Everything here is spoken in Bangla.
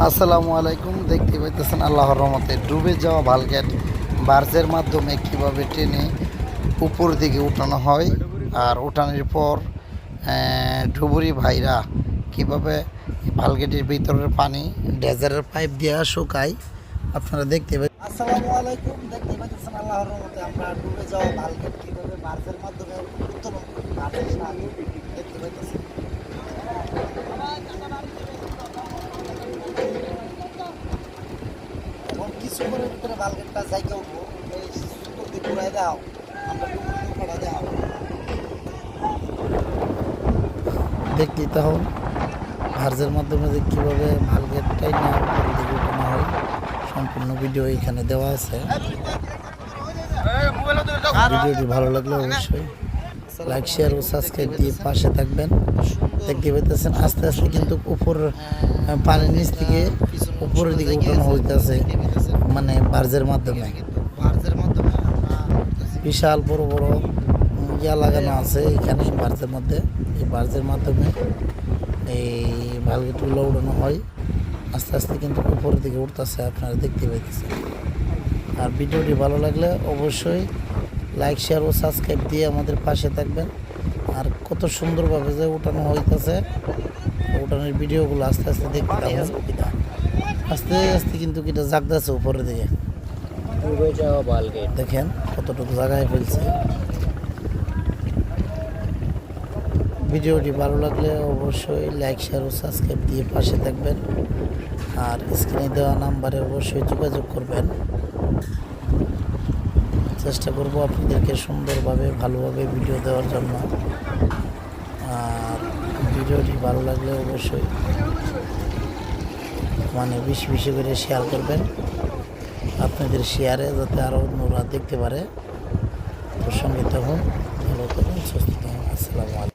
আসসালামু আলাইকুম। দেখতে পাইতেছেন আল্লাহর রহমতে ডুবে যাওয়া ভালগেট বার্জের মাধ্যমে কীভাবে টেনে উপর দিকে উঠানো হয় আর উঠানোর পর ডুবুরি ভাইরা কীভাবে ভালগেটের ভিতরের পানি ডেজারের পাইপ দিয়ে শুকায়, আপনারা দেখতে পাই আসসালামু আলাইকুম। দেখতে পাইতেছেন আল্লাহর রহমতে আমরা ডুবে যাওয়া ভালগেট কীভাবে বার্জের মাধ্যমে উত্তোলন দেখতে পাইতেছেন এবং ভিতরে বালগেটটা এই ঘুরাই দাও, আমরা দাও। দেখলি তখন, ভার্জের মাধ্যমে যে কীভাবে ভালগেটটাই উঠানো হয় সম্পূর্ণ ভিডিও এখানে দেওয়া আছে। ভিডিওটি ভালো লাগলে অবশ্যই লাইক শেয়ার ও সাবস্ক্রাইব দিয়ে পাশে থাকবেন। দেখতে পেতেছেন আস্তে আস্তে কিন্তু উপর পানির নিচ থেকে উপরের দিকে উঠানো হইতেছে। মানে বার্জের মাধ্যমে। বিশাল বড় বড় ইয়া লাগানো আছে এখানে বার্জের মধ্যে। এই বার্জের মাধ্যমে এই ভালগেটগুলো উড়ানো হয়। আস্তে আস্তে কিন্তু উপরের দিকে উঠতেছে আপনারা দেখতে পাইতেছেন। আর ভিডিওটি ভালো লাগলে অবশ্যই লাইক শেয়ার ও সাবস্ক্রাইব দিয়ে আমাদের পাশে থাকবেন। আর কত সুন্দরভাবে যে উঠানো হইতেছে উঠানোর ভিডিওগুলো আস্তে আস্তে দেখতে থাকুন। আস্তে আস্তে কিন্তু কিটা জাগতেছে উপরের দিকে। দেখেন কতটুকু জায়গায় ফেলছে। ভিডিওটি ভালো লাগলে অবশ্যই লাইক শেয়ার ও সাবস্ক্রাইব দিয়ে পাশে থাকবেন। আর স্ক্রিনে দেওয়া নাম্বারে অবশ্যই যোগাযোগ করবেন। চেষ্টা করব আপনাদেরকে সুন্দরভাবে ভালোভাবে ভিডিও দেওয়ার জন্য। আর ভিডিওটি ভালো লাগলে অবশ্যই মানে বেশি বেশি করে শেয়ার করবেন। আপনাদের শেয়ারে যাতে আরও অন্যরা দেখতে পারে। ওর সঙ্গে তখন ভালো থাকুন, সুস্থ থাকুন, আসসালামু আলাইকুম।